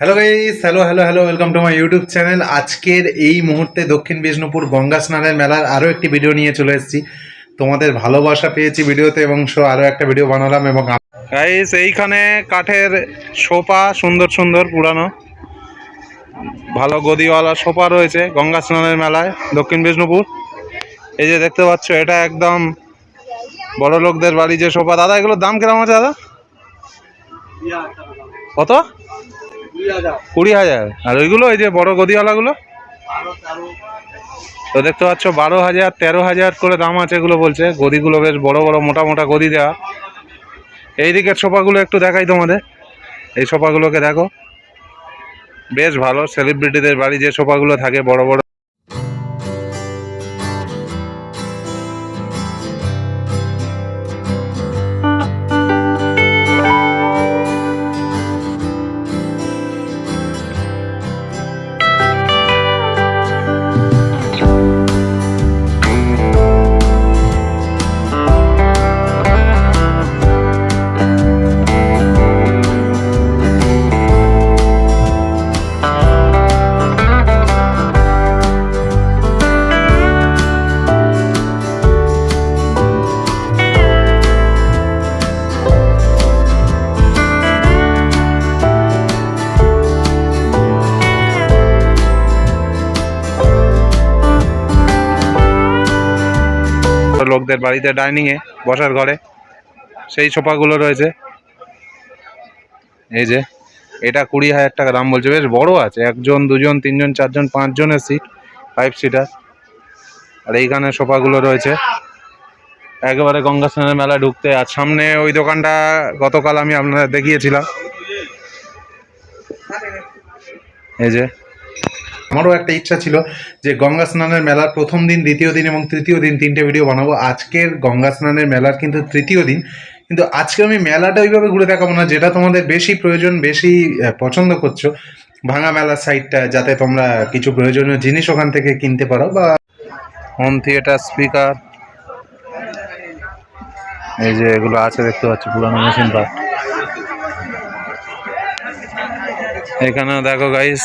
Hello guys hello hello hello welcome to my YouTube channel আজকের এই মুহূর্তে দক্ষিণ বিষ্ণুপুর গঙ্গা স্নানের মেলার আরও একটি ভিডিও নিয়ে চলে এসেছি। তোমাদের ভালোবাসা পেয়েছি ভিডিওতে এবং সো আরও একটা ভিডিও বানালাম এবং গাইস এইখানে কাঠের সোফা, সুন্দর সুন্দর, পুরানো। ভালো গদিওয়ালা সোফা রয়েছে গঙ্গা স্নানের মেলায় দক্ষিণ বিষ্ণুপুর। এই যে দেখতে পাচ্ছ, এটা একদম বড় লোকদের বাড়ি যে সোফা। দাদা, এগুলোর দাম কিরম আছে, দাদা? কত? কুড়ি হাজার। আর ওইগুলো ওই যে বড় গদিওয়ালাগুলো? তো দেখতে পাচ্ছ বারো হাজার তেরো হাজার করে দাম আছে এগুলো বলছে। গদিগুলো বেশ বড় বড় মোটা মোটা গদি দেওয়া এই দিকের সোফাগুলো একটু দেখাই তোমাদের। এই সোফাগুলোকে দেখো। বেশ ভালো সেলিব্রিটিদের বাড়ি যে সোফাগুলো থাকে বড় বড়। লোকদের বাড়িতে ডাইনিংয়ে বসার ঘরে, সেই সোফাগুলো রয়েছে। এই যে, এটা কুড়ি হাজার টাকা দাম বলছে। বেশ বড় আছে, একজন, দুজন, তিনজন, চারজন, পাঁচজনের সিট ফাইভ সিটার আর এইখানে সোফাগুলো রয়েছে। একেবারে গঙ্গা স্নানের মেলায় ঢুকতে। আর সামনে ওই দোকানটা গতকাল আমি আপনাদের দেখিয়েছিলাম। এই যে আমারও একটা ইচ্ছা ছিল যে গঙ্গা স্নানের মেলার প্রথম দিন, দ্বিতীয় দিন এবং তৃতীয় দিন তিনটে ভিডিও বানাবো। আজকের গঙ্গা স্নানের মেলার কিন্তু তৃতীয় দিন। কিন্তু আজকে আমি মেলাটা ওইভাবে ঘুরে দেখাবো না, যেটা তোমাদের বেশি প্রয়োজন, বেশি পছন্দ করছ। ভাঙা মেলার সাইডটা যাতে তোমরা কিছু প্রয়োজনীয় জিনিস ওখান থেকে কিনতে পারো বা হোম থিয়েটার স্পিকার এই যে এগুলো আছে, দেখতে পাচ্ছ, পুরানো মেশিন পার্ট এখানেও দেখো গাইস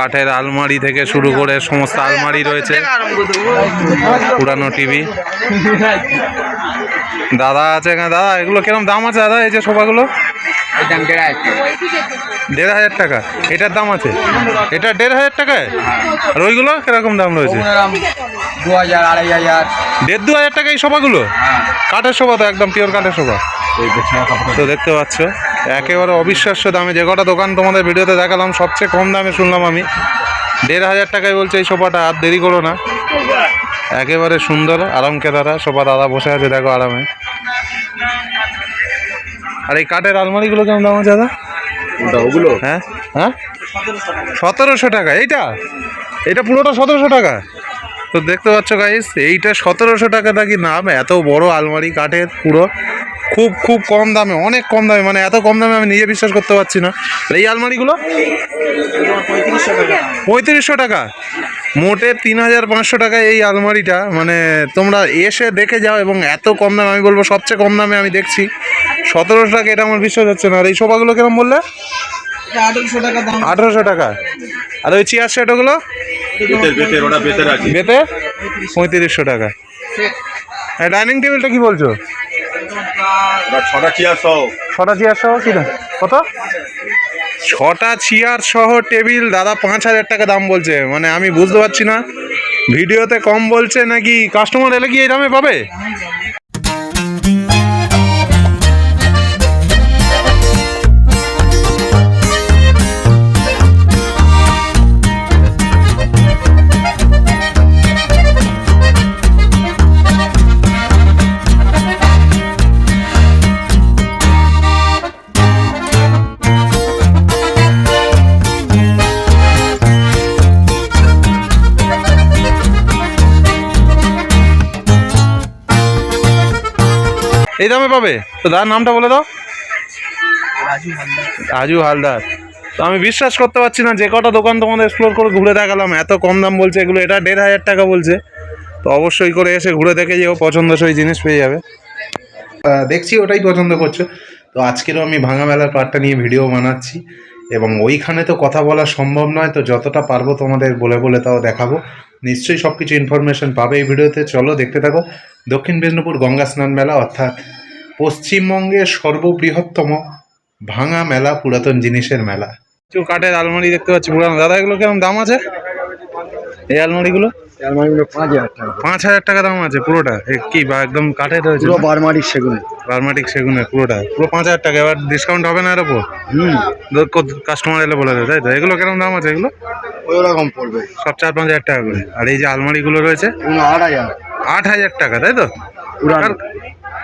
কাঠের আলমারি থেকে শুরু করে সমস্ত আলমারি রয়েছে। পুরানো টিভি। দাদা আছে এখানে? দাদা এগুলো কিরম দাম আছে দাদা এই যে সোফাগুলো? দেড় হাজার টাকা। এটার দাম আছে? এটা দেড় হাজার টাকায়? আর ওইগুলো কীরকম দাম রয়েছে? দু হাজার আড়াই হাজার দেড় দু হাজার টাকা এই সোফাগুলো? কাঠের সোফা তো একদম পিওর কাঠের সোফা। তো দেখতে পাচ্ছ একেবারে অবিশ্বাস্য দামে যে কটা দোকান তোমাদের ভিডিওতে দেখালাম সবচেয়ে কম দামে শুনলাম আমি। দেড় হাজার টাকায় বলছে এই সোফাটা আর দেরি করো না। একেবারে সুন্দর আরাম কেদারা সোফা দাদা বসে আছে দেখো আরামে। আর এই কাঠের আলমারিগুলো কেমন দাম আছে দাদা? ওগুলো? হ্যাঁ? হ্যাঁ? সতেরোশো টাকা এইটা? এটা পুরোটা সতেরোশো টাকা? তো দেখতে পাচ্ছ গাইস এইটা সতেরোশো টাকা নাকি নাম? এত বড় আলমারি কাঠের পুরো। খুব খুব কম দামে অনেক কম দামে মানে এত কম দামে আমি নিজে বিশ্বাস করতে পারছি না। আর এই আলমারিগুলো? পঁয়ত্রিশশো টাকা। মোটে তিন হাজার পাঁচশো টাকা এই আলমারিটা মানে তোমরা এসে দেখে যাও এবং এত কম দামে আমি বলব সবচেয়ে কম দামে আমি দেখছি। সতেরোশো টাকা এটা আমার বিশ্বাস হচ্ছে না। আর এই সোফাগুলো কিরম বললে? আঠারোশো টাকা। আঠারোশো টাকা আর ওই চেয়ার সেট ওগুলো? বেতের বেতের ওটা বেতের বেতে পঁয়ত্রিশশো টাকা। হ্যাঁ ডাইনিং টেবিলটা কি বলছো? ছটা চেয়ার সহ। ছটা চেয়ার সহ কি দাম? কত? ছটা চেয়ার সহ টেবিল দাদা পাঁচ হাজার টাকা দাম বলছে। মানে আমি বুঝতে পারছি না। ভিডিওতে কম বলছে নাকি? কাস্টমার এলে কি এই দামে পাবে? এই দামে পাবে? তো দাদার নামটা বলে দাও। রাজু হালদার। তো আমি বিশ্বাস করতে পারছি না, যে কটা দোকান তোমাদের এক্সপ্লোর করে ঘুরে দেখালাম। এত কম দাম বলছে, এগুলো এটা দেড় হাজার টাকা বলছে। তো অবশ্যই করে এসে ঘুরে দেখে যেও, পছন্দসই জিনিস পেয়ে যাবে। দেখছি, ওটাই পছন্দ করছ। তো আজকেরও আমি ভাঙা মেলার পার্টটা নিয়ে ভিডিও বানাচ্ছি। এবং ওইখানে তো কথা বলা সম্ভব নয়, তো যতটা পারব তোমাদের বলে বলে তাও দেখাবো। নিশ্চয়ই সব কিছু ইনফরমেশন পাবে এই ভিডিওতে। চলো, দেখতে থাকো। দক্ষিণ বিষ্ণুপুর গঙ্গা স্নান মেলা অর্থাৎ পশ্চিমবঙ্গের সর্ববৃহত্তম ভাঙা মেলা পুরাতন জিনিসের মেলা। কিছু কাঠের আলমারি দেখতে পাচ্ছি পুরানো। দাদা এগুলো কীরকম দাম আছে? এই আলমারিগুলো? আলমারিগুলো পাঁচ হাজার টাকা। পাঁচ হাজার টাকা দাম আছে পুরোটা? কি বা একদম কাঠের রয়েছে পুরো বারমারিক সেগুন। বার্মাটিক সেগুনের পুরোটা। পুরো পাঁচ হাজার টাকা এবার ডিসকাউন্ট হবে না এর ওপর? হুম। কাস্টমার এলে বলে দেয় তাই তো? এগুলো কীরকম দাম আছে এগুলো? ওই রকম পড়বে। সব চার পাঁচ হাজার টাকা করে। আর এই যে আলমারিগুলো রয়েছে? আট হাজার। আট হাজার টাকা তাই তো? পুরানো।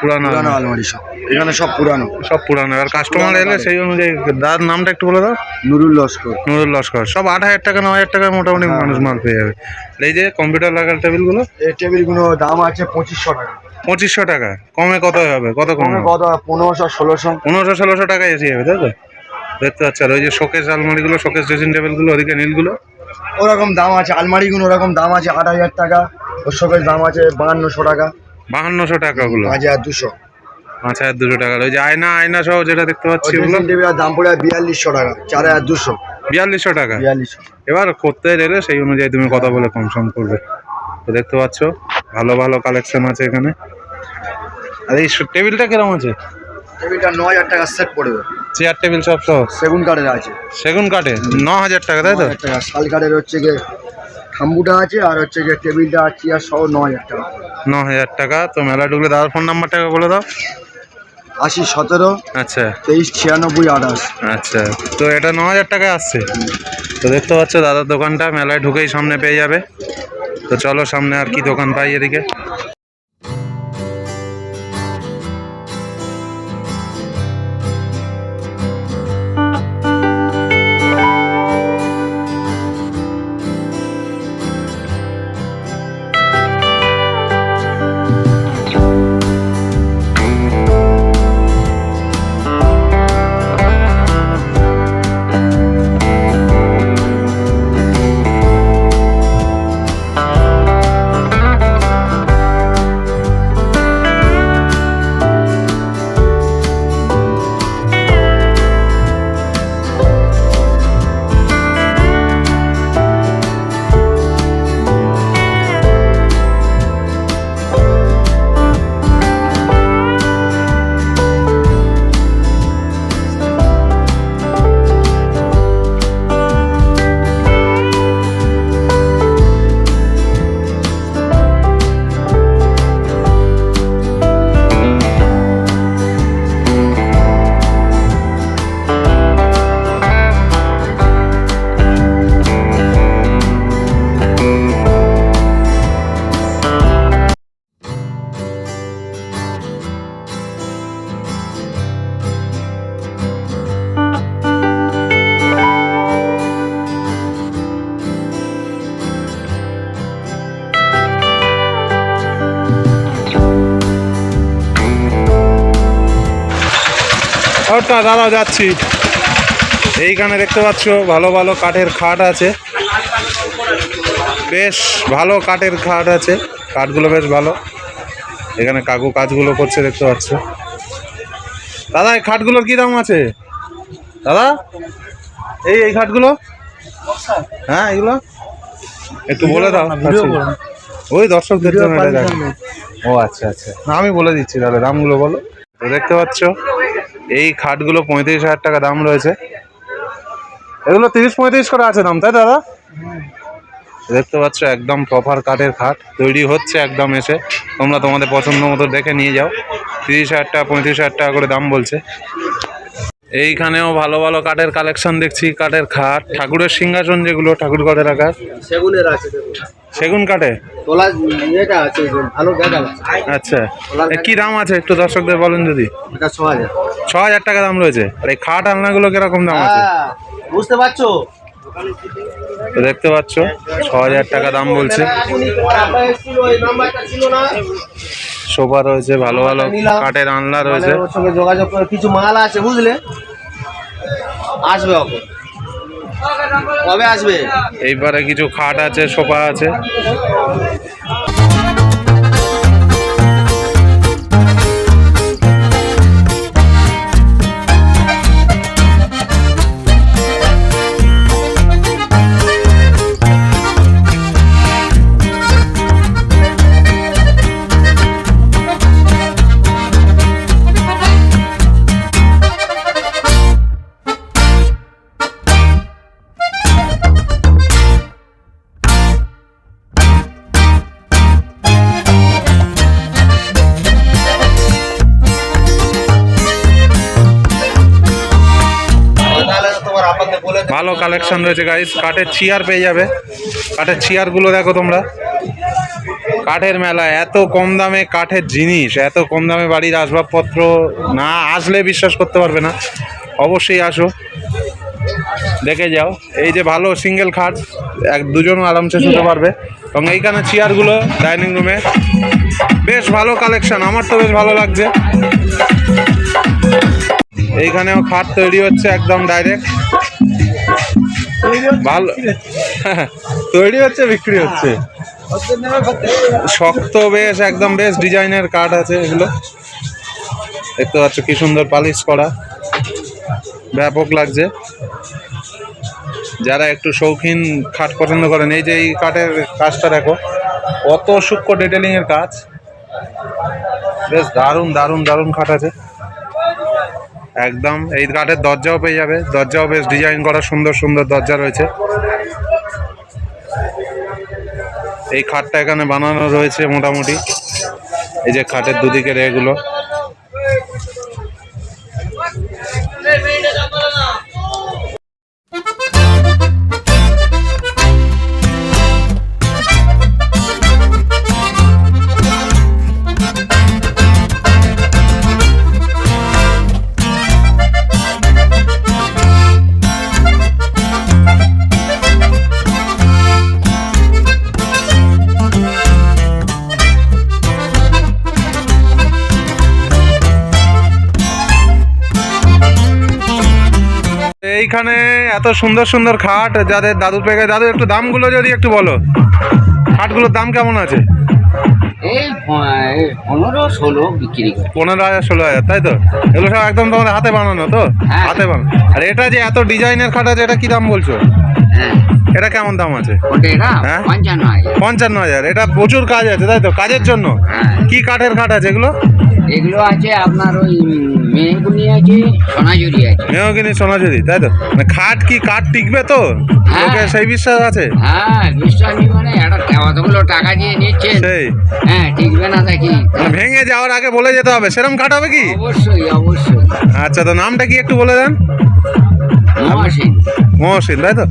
পুরানো পুরানো আলমারি। সব। এখানে সব পুরানো। সব পুরানো। আর কাস্টমার এলে সেই অনুযায়ী দাদার নামটা একটু বলে দাও। নুরুল লস্কর। নুরুল লস্কর। সব আট হাজার টাকা ন হাজার টাকার মোটামুটি মানুষ মাল পেয়ে যাবে। এই যে কম্পিউটার লাগার টেবিলগুলো এই টেবিলগুলো দাম আছে পঁচিশশো টাকা। পঁচিশশো টাকা। কমে কত হবে কত কমে কত পনেরোশো ষোলোশো। পনেরোশো ষোলোশো টাকা এসে যাবে তাই তো? দেখতে পাচ্ছি। আর ওই যে শোকেস আলমারিগুলো শোকেস ড্রেসিং টেবিলগুলো ওদিকে নীলগুলো। ওরকম দাম আছে আলমারিগুলো ওরকম দাম আছে আট হাজার টাকা ওর সবের দাম আছে বাহান্নশো টাকা। বাহান্নশো টাকাগুলো পাঁচ হাজার দুশো। পাঁচ হাজার দুশো টাকা ওই যে আয়না আয়না সহ যেটা দেখতে পাচ্ছি ওগুলো দাম পড়ে বিয়াল্লিশশো টাকা চার হাজার দুশো। বিয়াল্লিশশো টাকা? বিয়াল্লিশশো। এবার করতে গেলে সেই অনুযায়ী তুমি কথা বলে কম সম করবে। তো দেখতে পাচ্ছ ভালো ভালো কালেকশন আছে এখানে। আর এই টেবিলটা কীরকম আছে? টেবিলটা ন হাজার টাকা সেট পড়বে। চেয়ার টেবিল সব সহ? সেগুন কাঠের আছে। সেগুন কাঠে? ন হাজার টাকা তাই তো? টাকা। শাল কাঠের হচ্ছে গিয়ে খাম্বুটা আছে আর হচ্ছে গিয়ে টেবিলটা আর চেয়ার সহ ন হাজার টাকা। ন হাজার টাকা। তো মেলা ঢুকলে দাদার ফোন নাম্বারটা বলে দাও। আশি সতেরো আচ্ছা। তেইশ ছিয়ানব্বই আঠাশ। আচ্ছা। তো এটা ন হাজার টাকায় আসছে? তো দেখতে পাচ্ছ দাদার দোকানটা। মেলায় ঢুকেই সামনে পেয়ে যাবে। তো চলো সামনে আর কি দোকান পাই এদিকে। দাদা যাচ্ছি। এইখানে দেখতে পাচ্ছ ভালো ভালো কাঠের খাট আছে। বেশ ভালো কাঠের খাট আছে। কাঠগুলো বেশ ভালো। এখানে কাকু কাজগুলো করছে দেখতে পাচ্ছ। দাদা এই খাটগুলোর কি দাম আছে? দাদা এই এই খাটগুলো? হ্যাঁ এগুলো একটু বলে দাও ওই দর্শকদের জন্য ও আচ্ছা আচ্ছা। না আমি বলে দিচ্ছি তাহলে দামগুলো বলো। দেখতে পাচ্ছ এই খাটগুলো পঁয়ত্রিশ হাজার টাকা দাম রয়েছে। এগুলো তিরিশ পঁয়ত্রিশ করে আছে দাম তাই দাদা? দেখতে পাচ্ছ একদম প্রপার কাঠের খাট তৈরি হচ্ছে একদম এসে। তোমরা তোমাদের পছন্দ মতো দেখে নিয়ে যাও। তিরিশ হাজার টাকা পঁয়ত্রিশ হাজার টাকা করে দাম বলছে। এইখানেও ভালো ভালো কাঠের কালেকশন দেখছি কাঠের খাট ঠাকুরের সিংহাসন যেগুলো ঠাকুর ঘরে রাখার সেগুনের আছে সেগুন কাঠে? তোলা ইয়েটা আছে ভালো দেখা আচ্ছা। কি দাম আছে একটু দর্শকদের বলেন যদি? এটা ছ হাজার। ছ হাজার টাকা দাম রয়েছে। আর এই খাট আলনাগুলো কীরকম দাম আছে? হ্যাঁ, বুঝতে পারছ? তো দেখতে পাচ্ছ? ছ হাজার টাকা দাম বলছে। সোফা রয়েছে ভালো ভালো কাঠের আনলা রয়েছে। যোগাযোগ করে কিছু মাল আছে বুঝলে? আসবে কবে আসবে? এইবারে কিছু খাট আছে সোফা আছে। ভালো কালেকশন রয়েছে গাইস কাঠের চেয়ার পেয়ে যাবে। কাঠের চেয়ারগুলো দেখো তোমরা। কাঠের মেলা, এত কম দামে কাঠের জিনিস, এত কম দামে বাড়ির আসবাবপত্র, না আসলে বিশ্বাস করতে পারবে না। অবশ্যই আসো। দেখে যাও। এই যে ভালো সিঙ্গেল খাট, এক দুজন আরামসে শুতে পারবে। এবং এইখানে চেয়ারগুলো ডাইনিং রুমে বেশ ভালো কালেকশন আমার তো বেশ ভালো লাগছে। এইখানেও খাট তৈরি হচ্ছে একদম ডাইরেক্ট ভালো। তৈরি হচ্ছে বিক্রি হচ্ছে। শক্ত বেশ একদম বেশ ডিজাইনের কাঠ আছে এগুলো। দেখতে পাচ্ছ কি সুন্দর পালিশ করা। ব্যাপক লাগছে। যারা একটু শৌখিন খাট পছন্দ করেন এই যে এই কাঠের কাজটা দেখো অত সূক্ষ্ম ডিটেলিং এর কাজ। বেশ দারুণ দারুণ দারুণ খাট আছে। একদম, এই কাঠের দরজাও পেয়ে যাবে। দরজাও বেশ ডিজাইন করা, সুন্দর সুন্দর দরজা রয়েছে। এই খাটটা এখানে বানানো রয়েছে মোটামুটি। এই যে খাটের দুদিকের এগুলো। এত সুন্দর সুন্দর খাট যাদের দাদুর পেকে দাদু একটু দামগুলো যদি একটু বলো। খাটগুলোর দাম কেমন আছে? এই পনেরো ষোলো বিক্রি পনেরো হাজার ষোলো হাজার তাই তো? এগুলো সব একদম তোমাদের হাতে বানানো তো? হ্যাঁ। হাতে বানানো। আর এটা যে এত ডিজাইনের খাট আছে এটা কি দাম বলছো? হ্যাঁ। এটা কেমন দাম আছে? হ্যাঁ? পঞ্চান্ন হাজার। এটা প্রচুর কাজ আছে তাই তো? কাজের জন্য। কি কাঠের খাট আছে এগুলো? এগুলো আছে আপনার ওই মেহগুনি আছে সোনাঝুরি আছে। মেহগিনি সোনাঝুরি তাই তো? মানে খাট কি কাঠ টিকবে তো? হ্যাঁ। সেই বিশ্বাস আছে? হ্যাঁ বিশ্বাস মানে একটা অতগুলো টাকা দিয়ে নিচ্ছেন। সেই। হ্যাঁ টিকবে না দেখি মানে ভেঙে যাওয়ার আগে বলে যেতে হবে সেরকম খাট হবে কি? অবশ্যই অবশ্যই। আচ্ছা তো নামটা কি একটু বলে দেন? মহাসিন। মহসিন তাই তো?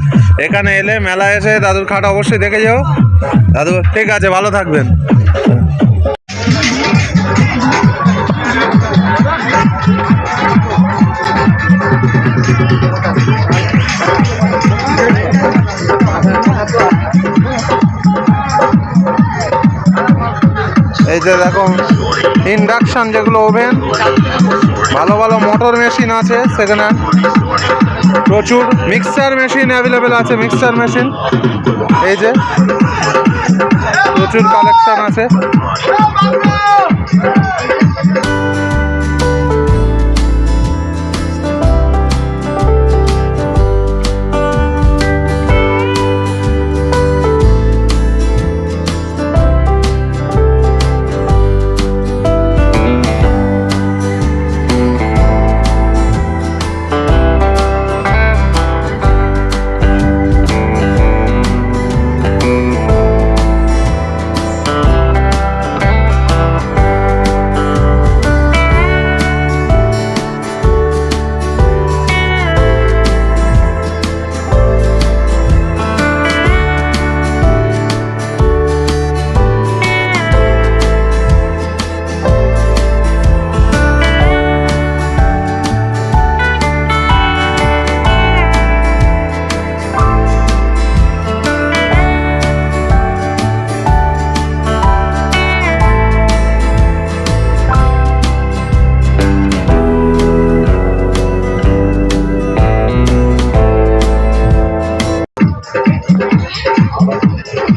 এখানে এলে মেলা এসে দাদুর খাট অবশ্যই দেখে যাও। দাদু ঠিক আছে ভালো থাকবেন। এই যে দেখো ইন্ডাকশন যেগুলো ওভেন, ভালো ভালো মোটর মেশিন আছে সেখানে। প্রচুর মিক্সচার মেশিন অ্যাভেলেবেল আছে মিক্সচার মেশিন এই যে, প্রচুর কালেকশন আছে।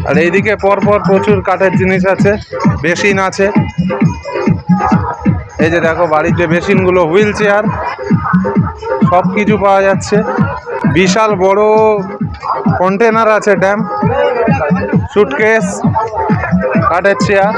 আর এইদিকে পরপর প্রচুর কাঠের জিনিস আছে, বেসিন আছে। এই যে দেখো বাড়ির বাড়িতে বেসিনগুলো, হুইল চেয়ার সব কিছু পাওয়া যাচ্ছে। বিশাল বড় কন্টেনার আছে ড্যাম, সুটকেস, কাঠের চেয়ার।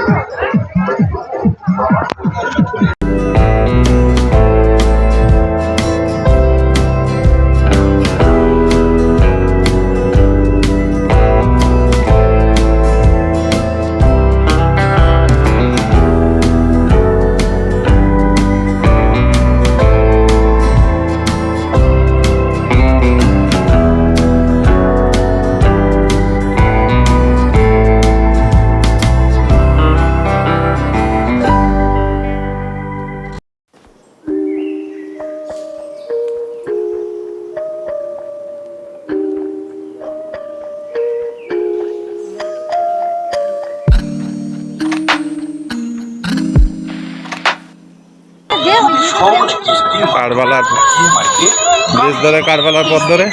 বেশ ধরে কারবালার পথ ধরে?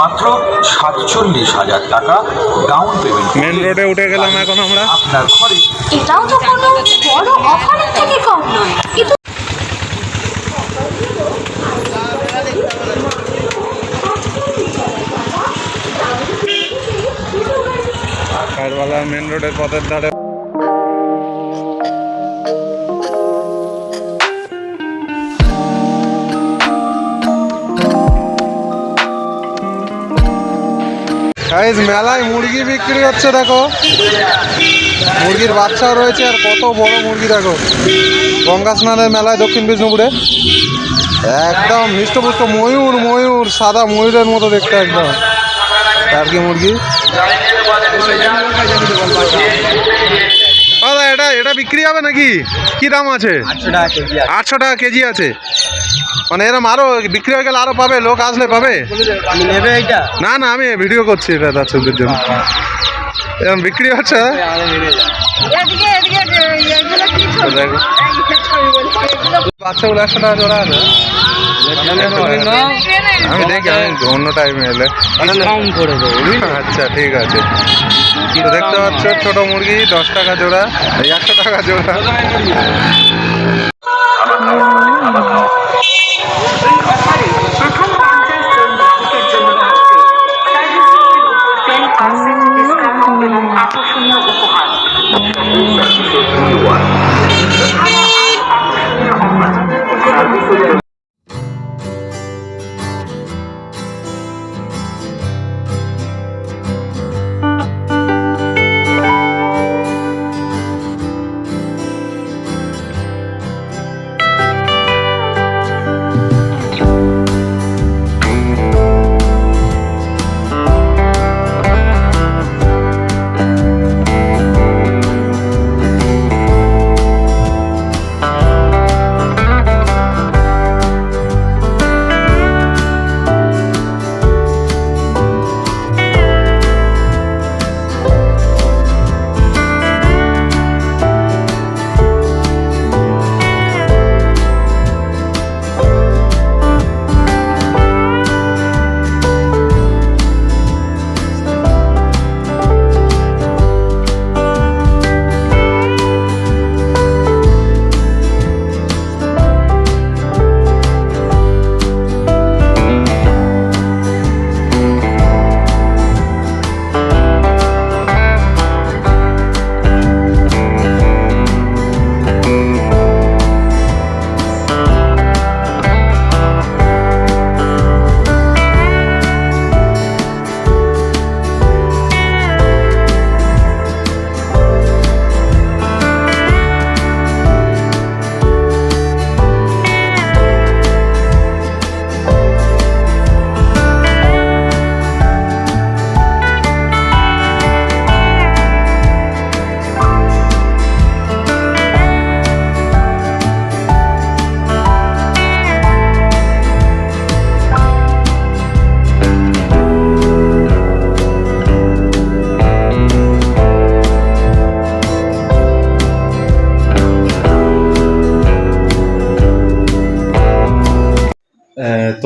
মাত্র সাতচল্লিশ হাজার টাকা ডাউন পেমেন্ট মেন রোডে উঠে গেলাম এখন আমরা। আপনার ঘরে এটাও তো কোনো বড় অফারের থেকে কম নয়। কিন্তু মেন রোডের পথের ধারে। গাইস মেলায় মুরগি বিক্রি হচ্ছে দেখো। মুরগির বাচ্চাও রয়েছে আর কত বড় মুরগি দেখো। গঙ্গা স্নানের মেলায় দক্ষিণ বিষ্ণুপুরে। একদম হৃষ্টপুষ্ট ময়ূর ময়ূর সাদা ময়ূরের মতো দেখতে একদম। টার্কি মুরগি? দাদা এটা এটা বিক্রি হবে নাকি? কি দাম আছে। আটশো টাকা কেজি আছে। মানে এরম আরও বিক্রি হয়ে গেলে আরও পাবে লোক আসলে পাবে তুমি নেবে এইটা না না আমি ভিডিও করছি এটা দর্শকদের জন্য এরকম বিক্রি হচ্ছে বাচ্চাগুলো একশো টাকা জোড়া আছে আমি দেখি আমি অন্য টাইমে এলে ডিসকাউন্ট করে দেবো আচ্ছা ঠিক আছে দেখতে পাচ্ছ ছোট মুরগি দশ টাকা জোড়া এই একশো টাকা জোড়া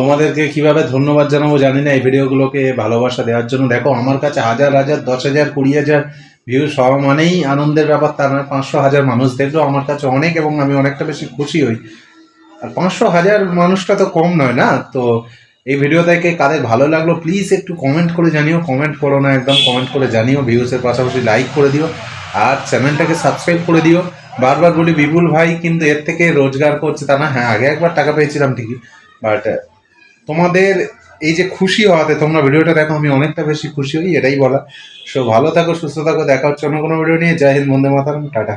তোমাদেরকে কীভাবে ধন্যবাদ জানাব জানি না, এই ভিডিওগুলোকে ভালোবাসা দেওয়ার জন্য। দেখো, আমার কাছে হাজার হাজার, দশ হাজার, কুড়ি হাজার ভিউ সব মানেই আনন্দের ব্যাপার, তার নয় পাঁচশো হাজার মানুষ দেখল আমার কাছে অনেক এবং আমি অনেকটা বেশি খুশি হই। আর পাঁচশো হাজার মানুষটা তো কম নয় না? তো এই ভিডিও থেকে কাদের ভালো লাগল প্লিজ একটু কমেন্ট করে জানিও কমেন্ট করো না একদম কমেন্ট করে জানিও ভিউসের পাশাপাশি লাইক করে দিও, আর চ্যানেলটাকে সাবস্ক্রাইব করে দিও। বারবার বলি, বিপুল ভাই কিন্তু এর থেকে রোজগার করছে, তা না? হ্যাঁ আগে একবার টাকা পেয়েছিলাম ঠিকই বাট তোমাদের এই যে খুশি হওয়াতে তোমরা ভিডিওটা দেখো, আমি অনেকটা বেশি খুশি হই, এটাই বলা সো ভালো থাকো, সুস্থ থাকো, দেখা হচ্ছে অন্য কোনো ভিডিও নিয়ে। জয় হিন্দ, বন্দে মাতারাম, টাটা।